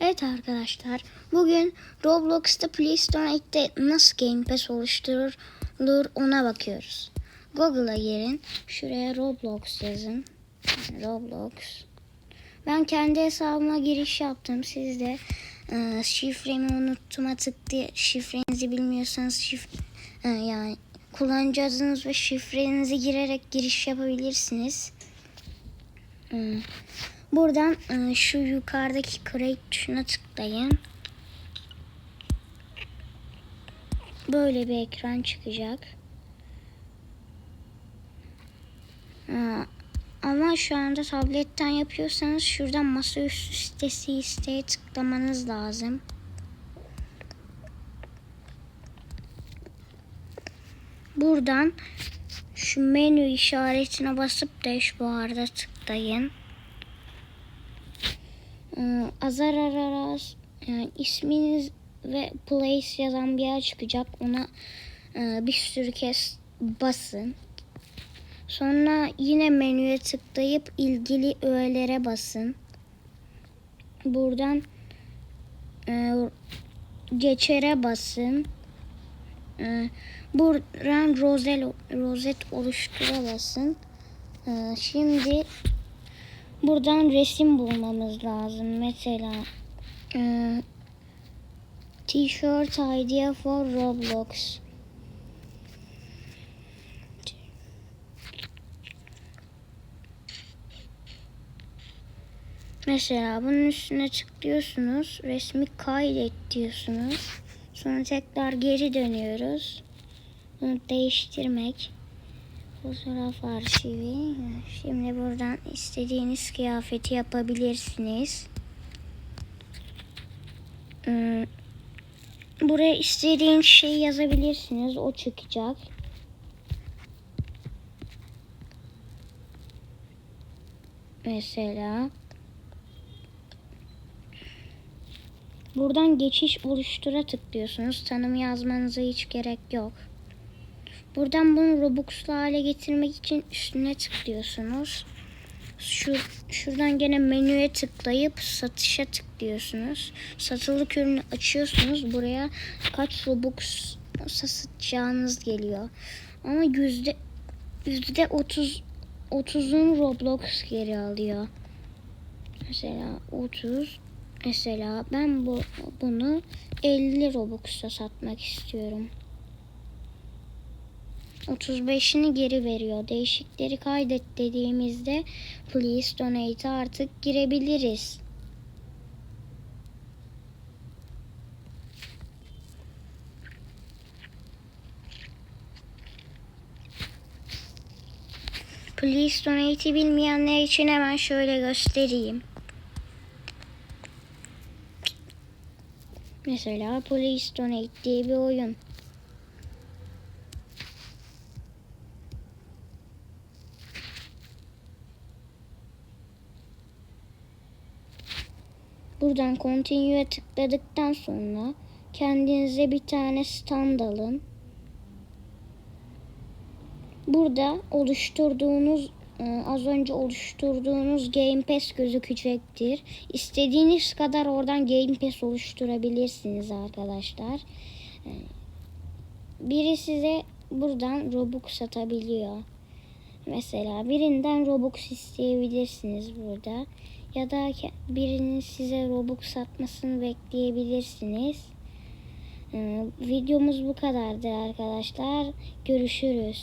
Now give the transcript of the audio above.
Evet arkadaşlar, bugün Roblox'ta Donate'de nasıl Game Pass oluşturulur ona bakıyoruz. Google'a girin, şuraya Roblox yazın. Roblox. Ben kendi hesabıma giriş yaptım. Siz de e, şifremi unuttuma tıklı şifrenizi bilmiyorsanız şif e, yani kullanıcı adınız ve şifrenizi girerek giriş yapabilirsiniz. Hmm. Buradan e, şu yukarıdaki create tuşuna tıklayın. Böyle bir ekran çıkacak. Ha, ama şu anda tabletten yapıyorsanız şuradan masaüstü sitesi isteğe tıklamanız lazım. Buradan şu menü işaretine basıp dashboard'a tıklayın. Ee, azar araraz yani isminiz ve place yazan bir yer çıkacak. Ona e, bir sürü kez basın. Sonra yine menüye tıklayıp ilgili öğelere basın. Buradan e, geçere basın. E, buradan rozel, rozet oluştura basın. E, şimdi buradan resim bulmamız lazım. Mesela e, T-shirt idea for Roblox. Mesela bunun üstüne tıklıyorsunuz. Resmi kaydet diyorsunuz. Sonra tekrar geri dönüyoruz. Bunu değiştirmek. Fotoğraf arşivi. Şimdi buradan istediğiniz kıyafeti yapabilirsiniz. Hmm, Buraya istediğiniz şeyi yazabilirsiniz. O çıkacak. Mesela Buradan geçiş oluştura tıklıyorsunuz. Tanım yazmanıza hiç gerek yok. Buradan bunu Robux'lu hale getirmek için üstüne tıklıyorsunuz. Şu, şuradan gene menüye tıklayıp satışa tıklıyorsunuz. Satılık ürünü açıyorsunuz. Buraya kaç Robux satacağınız geliyor. Ama yüzde yüzde otuz otuzun Roblox geri alıyor. Mesela 30 Mesela ben bu bunu 50 Robux'a satmak istiyorum. 35'ini geri veriyor. Değişikleri kaydet dediğimizde please donate artık girebiliriz. Please donate'i bilmeyenler için hemen şöyle göstereyim. Mesela Police Donate diye bir oyun. Buradan Continue'ye tıkladıktan sonra kendinize bir tane stand alın. Burada oluşturduğunuz e, az önce oluşturduğunuz Game Pass gözükecektir. İstediğiniz kadar oradan Game Pass oluşturabilirsiniz arkadaşlar. E, biri size buradan Robux satabiliyor. Mesela birinden Robux isteyebilirsiniz burada. Ya da birinin size Robux satmasını bekleyebilirsiniz. E, videomuz bu kadardır arkadaşlar. Görüşürüz.